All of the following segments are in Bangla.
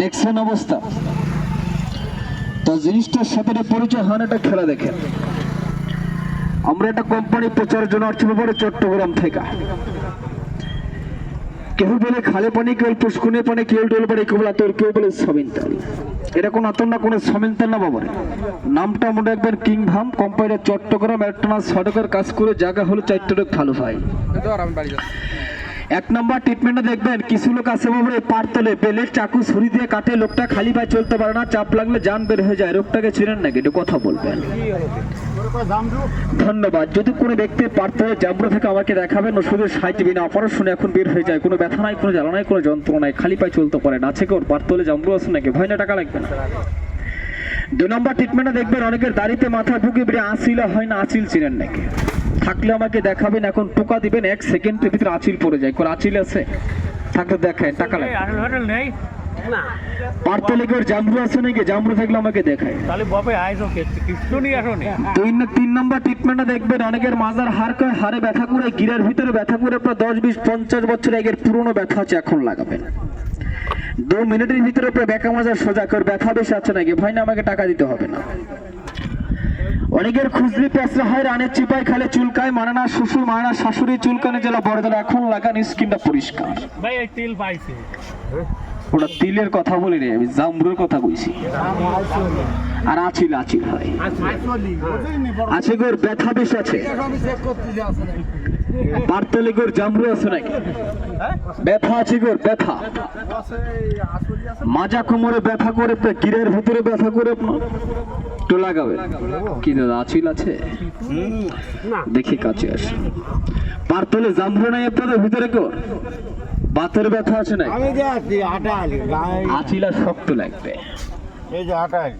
দেখছেন অবস্থা। তো জিনিসটার সাথে পরিচয় হয় না একটা খেলা দেখেন। আমরা একটা কোম্পানি প্রচারের জন্য আসছি ব্যাপারে চট্টগ্রাম থেকে। কেউ বলে খালে পানি, কেউ পুষ্কুনে পানি, কেউ ডোল পানি কেউ বলে আতর কেউ বলে সমিনতাল এটা কোন আতর না, কোনো সমিনতাল না, বাবারে। নামটা মনে রাখবেন কিং ভাম কোম্পানির চট্টগ্রাম, একটা না সড়কের কাজ করে জায়গা হলো চারটে ভালো ভাই এক নম্বর ট্রিটমেন্টে দেখবেন, কিছু লোক আছে বাবরে পার তোলে বেলে চাকু ছুরি দিয়ে কাটে, লোকটা খালি পায়ে চলতে পারে না, চাপ লাগলে জান বের হয়ে যায়, রোগটাকে চিনেন নাকি, একটু কথা বলবেন। ধন্যবাদ। যদি কোনো ব্যক্তি পার্থ জাবরা থেকে আমাকে দেখাবেন, ওষুধের সাহায্যে বিনা অপারেশনে এখন বের হয়ে যায়, কোনো ব্যথা নাই, কোনো জ্বালা নাই, কোনো যন্ত্রণা নাই, খালি পায়ে চলতে পারে না, আছে কেউ পার্থ হলে আছে নাকি? ভয় না টাকা লাগবে না। দুই নম্বর ট্রিটমেন্টে দেখবেন, অনেকের দাড়িতে মাথা ঢুকে বেরিয়ে আঁচিলা হয় না, আঁচিল চিনেন নাকি? থাকলে আমাকে দেখাবেন এখন টোকা দিবেন এক সেকেন্ডের ভিতরে আঁচিল পড়ে যায়। কোন আঁচিল আছে? থাকলে দেখেন টাকা হোটেল নেই? জামরু আছে নাকি? জামরু থাকলে আমাকে দেখায়। তাহলে বাপে আইসো কিছু নিয়ে আসো দুই না- তিন নম্বর ট্রিটমেন্টে দেখবেন অনেকের মাজার হাড় করে হাড়ে ব্যথা করে গিরার ভিতরে ব্যথা করে প্রায় দশ বিশ পঞ্চাশ বছর আগের পুরনো ব্যথা আছে এখন লাগাবেন। দু মিনিটের ভিতরে প্রায় বেকা মাজার সোজা করে ব্যথা বেশি আছে নাকি? ভাই না আমাকে টাকা দিতে হবে না। অনেকের খুচরি পেঁচড়া হয় রানের চিপাই খালে চুলকায় মানে না শ্বশুর মানে না শাশুড়ি চুলকানে জেলা বড়দের এখন লাগান স্কিনটা পরিষ্কার। ভাই এই তেল পাইছি। ওটা তিলের কথা বলি রে আমি জামরুর কথা বলছি আর আছিল আছিল হয়। আছে গোর ব্যথা বেশ আছে। বার্তালে গোর জামরু আছে নাকি? ব্যথা আছে গোর ব্যথা। মাজা কোমরে ব্যথা করে গিরের ভিতরে ব্যথা করে আপনার? তো লাগাবে। কি দাদা আছিল আছে? দেখি কাছে আসে। পারতলে জামরু নাই আপনাদের ভিতরে গোর বাতের ব্যথা আছে নাকি? আমি যে আছি আটাল আছিলা শক্ত লাগবে। এই যে আটাল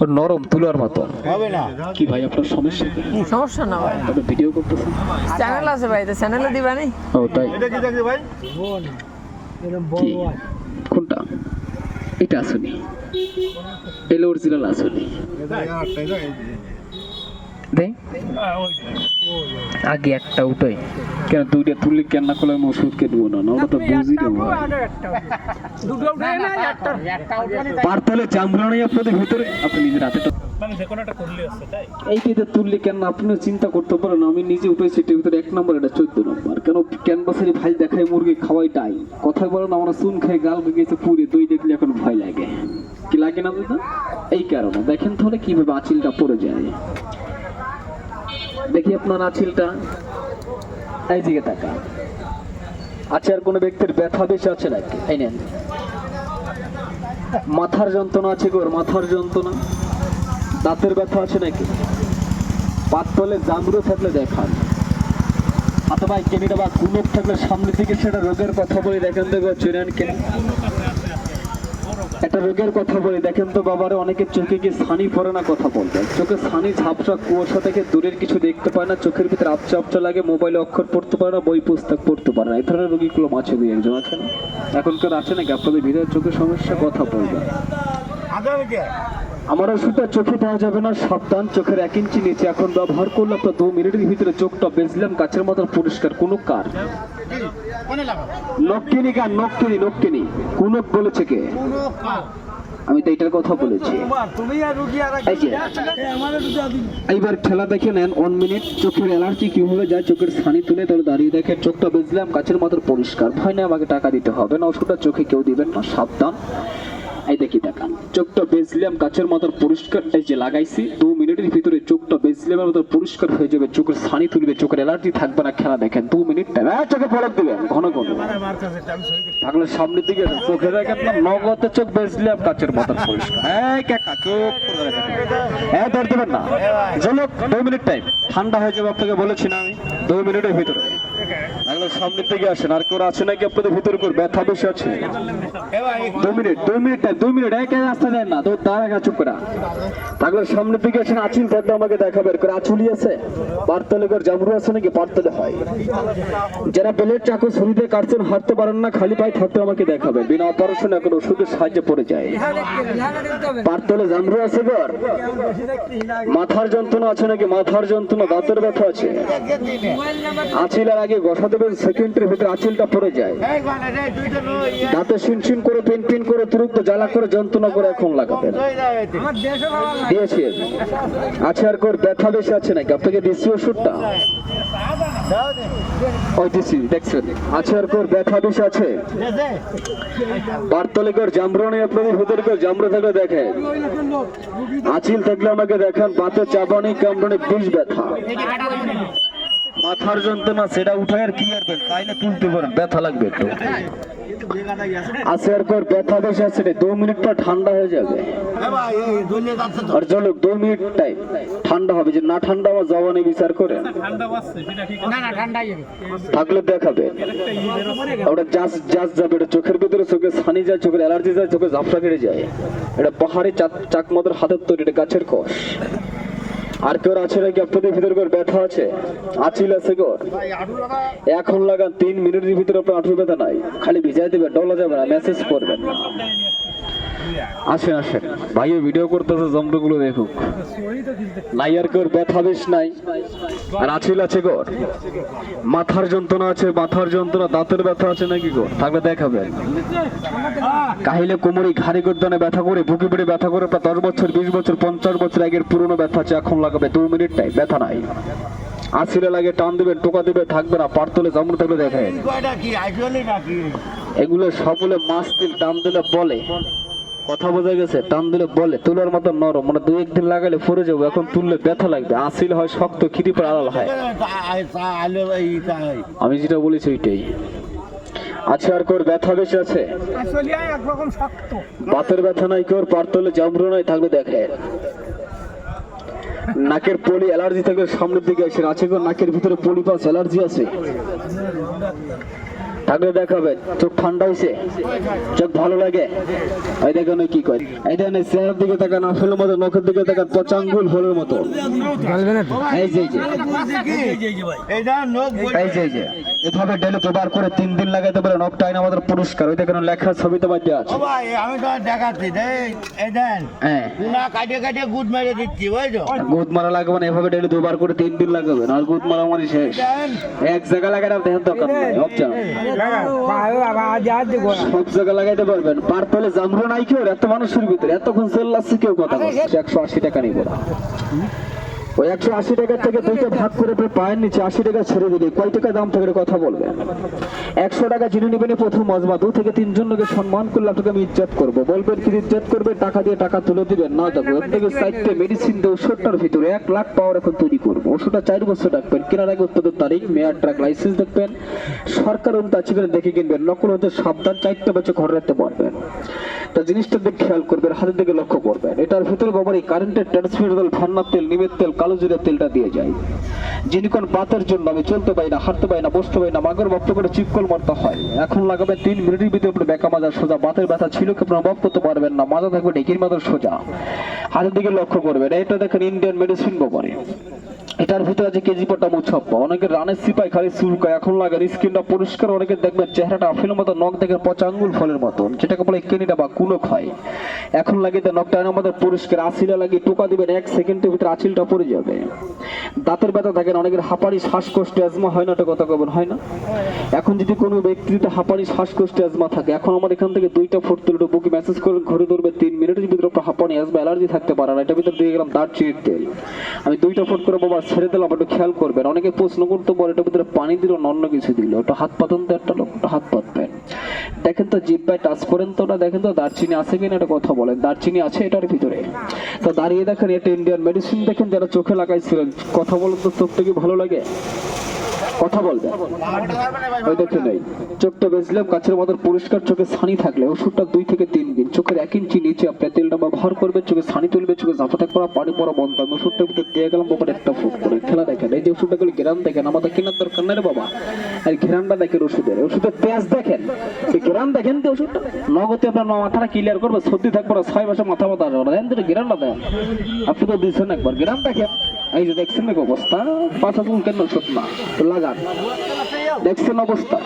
ও নরম তুলার মতো। হবে না। কি ভাই আপনার সমস্যা কি? সমস্যা না ভাই। আপনি ভিডিও করতেছেন? চ্যানেল আছে ভাই তো চ্যানেলে দিবা নি? ও তাই। এটা কি দেখছি ভাই? কি? কোনটা? এটা আসুনি এলো অরিজিনাল আসুনি আগে একটা উঠাই। কেন দুইটা তুললে কেন না করলে আমি ওষুধকে দেবো না? না ওটা তো বুঝি দেবো। দুটো না একটা পারতালে জামগুলো নেই আপনাদের ভিতরে? আপনি নিজের হাতে তো মানে তুললে কেন আপনি চিন্তা করতে পারেন আমি নিজে উঠে সেটার ভিতরে এক নম্বর এটা চোদ্দ নম্বর। কেন ক্যানভাসের ভাই দেখায় মুরগি খাওয়াই টাই কথা বলেন আমরা চুন খাই গাল গেছে পুরে দই দেখলে এখন ভয় লাগে। কি লাগে না দাদা? এই কারণে। দেখেন তাহলে কীভাবে আঁচিলটা পড়ে যায়। দেখি আপনার আঁচিলটা। এই দিকে তাকা আছে আর কোনো ব্যক্তির ব্যথা বেশি আছে নাকি? এই নেন। মাথার যন্ত্রণা আছে গোর মাথার যন্ত্রণা? দাঁতের ব্যথা আছে নাকি? পাতলে জামরু থাকলে দেখান। অথবা কেনিটা বা কুলক থাকলে সামনে দিকে সেটা রোগের কথা বলে, দেখেন তো চেনেন কেন? একটা রোগের কথা বলে দেখেন তো বাবারে অনেকের চোখে কি ছানি পড়ে না কথা বলবেন চোখে ছানি ঝাপসা কুয়াশা থেকে দূরের কিছু দেখতে পায় না চোখের ভিতরে আপচা আপচা লাগে মোবাইলে অক্ষর পড়তে পারে না বই পুস্তক পড়তে পারে না। এই ধরনের রোগীগুলো মাছে দিয়ে একজন আছে না? এখনকার আছে নাকি? আপনাদের ভিতরে চোখের সমস্যা কথা বলবেন। আমার ওষুধটা চোখে পাওয়া যাবে না সাবধান চোখের এক ইঞ্চি নিচে। এখন ব্যবহার করলাম তো দু মিনিটের ভিতরে চোখটা বেজলাম কাছের মতন পরিষ্কার কোনো কার নক্কিনি কার নক্কিনি নক্কিনি। কুনক বলেছে কে? আমি তো এটার কথা বলেছি। এইবার খেলা দেখে নেন ওয়ান মিনিট চোখের অ্যালার্জি কীভাবে যায় চোখের সানি তুলে তাহলে দাঁড়িয়ে দেখে চোখটা বেজলাম কাছের মতো পরিষ্কার। ভয় না আমাকে টাকা দিতে হবে না ওষুধটা চোখে কেউ দিবেন না সাবধান। এই দেখি দেখান চোখটা বেজলাম কাছের মতন পরিষ্কার এই যে লাগাইছি দু মিনিটের ভিতরে চোখটা বেজলামের মতন পরিষ্কার হয়ে যাবে চোখের ছানি তুলবে চোখের অ্যালার্জি থাকবে না খেলা দেখেন দু মিনিট টাইম চোখে ফলক দিবেন ঘন ঘন। থাকলে সামনের দিকে। চোখে দেখেন না নগদে চোখ বেজলাম কাছের মতন পরিষ্কার। এই কাকা চোখ হ্যাঁ ধর দেবেন না। চলুক দুই মিনিট টাইম ঠান্ডা হয়ে যাবে আপনাকে বলেছি না আমি দুই মিনিটের ভিতরে। সামনের আসেন, আর কেউ আছে নাকি আপনাদের ভিতরে করে? ব্যথা আছে। মিনিট দুই মিনিট দুই মিনিট। রাস্তা দেন না করা। তাহলে সামনের দিকে আসেন আচিল আমাকে দেখা বের করে। আচুলি আছে পারতলে জামরু আছে নাকি? পারতলে হয়। যারা বেলের চাকু ছুরিতে কাটছেন, হাঁটতে পারেন না, খালি পায়ে থাকতে আমাকে দেখাবে। বিনা অপারেশন এখন ওষুধের সাহায্যে পড়ে যায়। পারতলে জামরু আছে গর? মাথার যন্ত্রণা আছে নাকি? মাথার যন্ত্রণা, দাঁতের ব্যথা আছে? আছিলার লাগিয়ে ঘষা দেবেন সেকেন্ডের ভিতরে আঁচিলটা পড়ে যায়। দাঁতে শিনশিন করে পিন পিন করে তুরুক্ত জ্বালা করে যন্ত্রণা করে এখন লাগাবেন। দিয়েছি। আছে আর কোর ব্যথা বেশি আছে নাকি? আপনাকে দিয়েছি ওষুধটা? কেউ জামরে থাকলে দেখে আচিল থাকলে আমাকে দেখান বাতে চাপানি কামড়নে বিষ ব্যথা। মাথার যন্ত্রণা সেটা উঠায় আর কি করবেন তাইলে তুলতে পারেন ব্যথা লাগবে একটু। আছে আর পর ব্যথা বেশি আছে দু মিনিট পর ঠান্ডা হয়ে যাবে। আর চলো দু মিনিট টাইম ঠান্ডা হবে। যে না ঠান্ডা আমার জবানি বিচার করে। থাকলে দেখাবে। ওটা জাস জাস যাবে। এটা চোখের ভিতরে চোখে ছানি যায় চোখের অ্যালার্জি যায় চোখে ঝাপসা কেটে যায়। এটা পাহাড়ি চাক- চাকমাদের হাতের তৈরি এটা গাছের কষ। আর কেউ আছে নাকি? আপনাদের ভিতরে করে ব্যথা আছে? আচিল আছে লাগা এখন লাগান তিন মিনিটের ভিতরে আপনার আঠুর ব্যথা নাই। খালি ভিজাই দেবে ডলা যাবে না মেসেজ করবেন আসেন আসেন। ভাইও ভিডিও করতেছে জমরগুলো দেখুক। নাই আর কেউ ব্যথা বেশ নাই। আর আছিল আছে গোর মাথার যন্ত্রণা আছে মাথার যন্ত্রণা দাঁতের ব্যথা আছে নাকি গো থাকলে দেখাবে কাহিলে কোমরে ঘাড়ি গর্দানে ব্যথা করে বুকে পেটে ব্যথা করে প্রায় দশ বছর বিশ বছর পঞ্চাশ বছর আগের পুরনো ব্যথা আছে এখন লাগাবে দু মিনিট টাই ব্যথা নাই। আসিলে লাগে টান দেবে টোকা দেবে থাকবে না পারতলে জামুন থাকলে নাকি? এগুলো সকলে মাছ দিল টান দিলে বলে। কথা বোঝা গেছে, টান দিলে বলে, তুলার মতো নরম মানে দু একদিন লাগালে পরে যাব, এখন তুললে ব্যথা লাগবে, আসিল হয় শক্ত খিটি পর আড়াল হয়। আমি যেটা বলেছি ওইটাই। আছে আর কোর ব্যথা বেশি আছে? বাতের ব্যথা নাই কোর, পারতলে জামরু নাই, থাকলে দেখে। নাকের পলি অ্যালার্জি থাকলে সামনের দিকে আসে আছে কোর নাকের ভিতরে পলি পাস, অ্যালার্জি আছে? থাকলে দেখাবে চোখ ঠান্ডা হয়েছে চোখ ভালো লাগে। এই দেখেন কি কয়। এই দেখেন এই চেহারার দিকে তাকান আসলের মতো নখের দিকে তাকান পচাঙ্গুল ফলের মতো। এই যে এই যে। এই যে এভাবে ডেলে দুবার করে তিন দিন লাগাতে পারে নখটা আইন আমাদের পুরস্কার। ওই দেখেন লেখা ছবিতে বাদ আছে। ভাই আমি তো দেখাচ্ছি এই দেন। হ্যাঁ। না কাটিয়ে কাটিয়ে গুড মেরে দিচ্ছি বুঝছ? গুদ মারা লাগবে না এভাবে ডেলি দুবার করে তিন দিন লাগাবে আর গুদ মারা মানে শেষ এক জায়গা লাগাই না দেখেন দরকার নাই সব জায়গা লাগাইতে পারবেন। পার পেলে জামরো নাই কেউ এত মানুষের ভিতরে। এতক্ষণ সেল লাগছে কেউ কথা বলছে একশো আশি টাকা নিব। ওই একশো আশি টাকা থেকে দুইটা ভাগ করে পায়ের নিচে আশি টাকা ছেড়ে দিলে কয় টাকা দাম থেকে কথা বলবেন একশো টাকা যিনি নেবেন প্রথম মজমা, দু থেকে তিনজন লোকে সম্মান করলে আপনাকে আমি ইজ্জত করব। বলবেন কি ইজ্জত করবে? টাকা দিয়ে টাকা তুলে দিবেন। না, দেখো আপনাকে সাইডে মেডিসিন দিয়ে ওষুধটার ভিতরে এক লাখ পাওয়ার এখন তৈরি করব। ওষুধটা চার বছর রাখবেন। কেনার আগে উৎপাদন তারিখ মেয়ার ট্রাক লাইসেন্স দেখবেন। সরকার কিনা দেখে কিনবেন। নকল হতে সাবধান, চারটে বছর ঘরে রাখতে পারবেন। তা জিনিসটা দিকে খেয়াল করবেন, হাতের দিকে লক্ষ্য করবেন। এটার ভিতরে বাবার এই কারেন্টের ট্রান্সফার তেল, ভান্নার তেল, নিমের তেল, কালো জিরের তেলটা দিয়ে যায়। যিনি কোন বাতের জন্য আমি চলতে পারি না, হাঁটতে পারি না, বসতে পারি না, মাগর বপ্ত করে চিপকল মারতে হয়। এখন লাগাবে তিন মিনিটের ভিতরে আপনার বেকা মাজা সোজা, বাতের ব্যথা ছিল কি আপনার বপ করতে পারবেন না, মাজা থাকবে ডেকির মাথার সোজা। হাতের দিকে লক্ষ্য করবেন, এটা দেখেন ইন্ডিয়ান মেডিসিন ব্যাপারে এটার ভিতরে আছে কেজি পটা মুছাপ্পা অনেকে রানের সিপাই খালি চুলকায়, এখন লাগে স্কিনটা পরিষ্কার, অনেকে দেখবেন চেহারাটা আফিলের মতো, নখ দেখে পচা আঙ্গুল ফলের মতন। যেটাকে বলে কেনিটা বা কুলক হয়। এখন লাগে তো নখটা আমাদের পরিষ্কার আসিলা লাগিয়ে টোকা দিবেন, এক সেকেন্ডের ভিতরে আছিলটা পড়ে যাবে। দাঁতের ব্যথা থাকেন অনেকের হাঁপানি, শ্বাসকষ্ট অ্যাজমা হয় না, ওটা কথা কবেন, হয় না? এখন যদি কোনো ব্যক্তি যদি হাঁপানি, শ্বাসকষ্ট অ্যাজমা থাকে, এখন আমার এখান থেকে দুইটা ফুট তুলে বুকে মেসেজ করে ঘুরে ধরবে, তিন মিনিটের ভিতরে হাঁপানি অ্যাজমা অ্যালার্জি থাকতে পারে না এটা ভিতরে দিয়ে গেলাম দারচিনির তেল। আমি দুইটা ফুট করে বাবা ছেড়ে দিলাম একটু খেয়াল করবেন। অনেকে প্রশ্ন করতে বলে এটার ভিতরে পানি দিল না অন্য কিছু দিল? ওটা হাত পাতন তো, একটা লোক হাত পাতবেন দেখেন তো, জিব্বায় টাচ করেন তো ওটা দেখেন তো, দারচিনি আছে কিনা এটা কথা বলেন। দারচিনি আছে এটার ভিতরে। তো দাঁড়িয়ে দেখেন, এটা ইন্ডিয়ান মেডিসিন দেখেন যারা চোখে লাগাইছিলেন। কথা বলেন তো, চোখটা কি ভালো লাগে? কথা বলবেন ওই দেখে নেই। চোখটা বেচলাম কাছের মতো পরিষ্কার চোখে সানি থাকলে ওষুধটা দুই থেকে তিন দিন। চোখের এক ইঞ্চি নিচে আপনার তেলটা ব্যবহার করবে চোখে সানি তুলবে, চোখে ঝাপটা করা পানি পড়া বন্ধ আমি ওষুধটা ভিতরে দিয়ে গেলাম বাবার একটা ফুট করে। খেলা দেখেন, এই যে ওষুধটা গুলো গ্রাম দেখেন, আমাদের কেনার দরকার নেই বাবা। আর ঘেরানটা দেখেন ওষুধের। ওষুধের পেঁয়াজ দেখেন, এই গ্রাম দেখেন তো ওষুধটা। নগদে আপনার মাথাটা ক্লিয়ার করবে, সর্দি থাকবে ছয় মাসে মাথা মাথা আসবে না গ্রামটা দেখেন আপনি তো দিয়েছেন একবার গ্রাম দেখেন। এই যে দেখছেন নাকি অবস্থা? পাঁচা তুমি কেন ওষুধ না, তো লাগান। দেখছেন অবস্থা?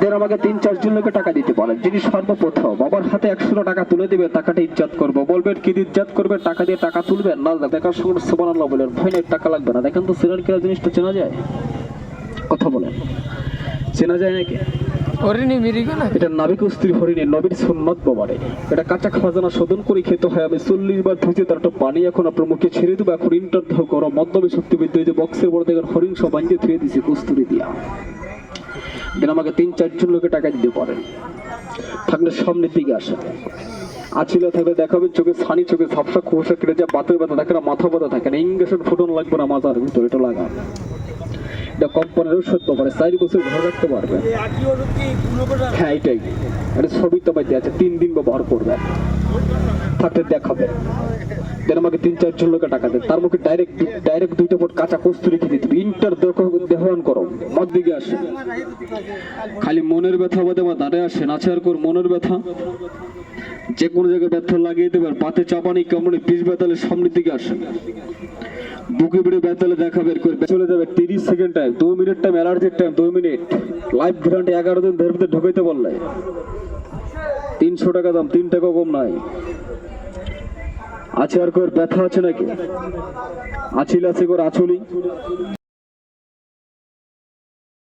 দেড় আমাকে তিন চারজন লোকে টাকা দিতে পারেন যিনি সর্বপ্রথম, আমার হাতে একশো টাকা তুলে দেবে টাকাটা ইজ্জত করব। বলবেন, কি ইজ্জত করবে টাকা দিয়ে টাকা তুলবেন? না দেখার সঙ্গে সোমান বলেন, ভয় নেই, টাকা লাগবে না। দেখেন তো সিরিয়াল কিনা জিনিসটা চেনা যায়? কথা বলেন। চেনা যায় নাকি? ওরিনি মিরিগো না? এটা নাবিক স্ত্রী হরিণের নবীর সুন্নত বাবারে এটা কাঁচা খাজানা শোধন করে খেতে হয়। আমি চল্লিশ বার ধুইতে তার একটা পানি এখন আপনার মুখে ছেড়ে দেবো। এখন ইন্টার করো মদ্যবে শক্তিবিদ্য যে বক্সের বড় দেখেন হরিণ সব বাঞ্জে ধুয়ে দিয়েছে কস্তুরি দিয়া। দেন আমাকে তিন, চারজন লোকে টাকা দিতে পারেন। থাকলে সামনের দিকে আসে আছিলা থাকলে দেখাবে, চোখে ছানি চোখে ঝাপসা খোসা কেটে যা বাতের ব্যথা থাকে না, মাথা ব্যথা থাকে না। ইংলিশের ফুটন লাগবে না মাথার ভিতরে, এটা লাগা এটা কোম্পানির ওষুধ পারে চার বছর ঘরে রাখতে পারবে। হ্যাঁ এটাই। এটা ছবি তো বাইতে আছে, তিন দিন ব্যবহার করবে থাকতে দেখাবে। দেন আমাকে তিন চারজন লোকে টাকা দেন। তার মুখে ডাইরেক্ট ডাইরেক্ট দুইটা ফুট কাঁচা কস্তুরি খেতে দিবে ইন্টার দেহন করো। মদ দিকে আসে। খালি মনের ব্যথা বাদে আমার দাঁড়ে আসে নাচে আর কর মনের ব্যথা। যে কোনো জায়গায় ব্যথা লাগিয়ে দেবে আর পাতে চাপানি কামড়ে পিস ব্যথালে সামনের দিকে আসে বুকে বেড়ে ব্যথালে দেখা বের করে চলে যাবে তিরিশ সেকেন্ড টাইম দু মিনিট টাইম অ্যালার্জির টাইম দুই মিনিট। লাইভ গ্রান্টে এগারো দিন ধরে ঢুকাইতে বললে তিনশো টাকা দাম, তিন টাকা কম নাই। আছে আর কর ব্যথা আছে নাকি? আছিল আছে কর আচলি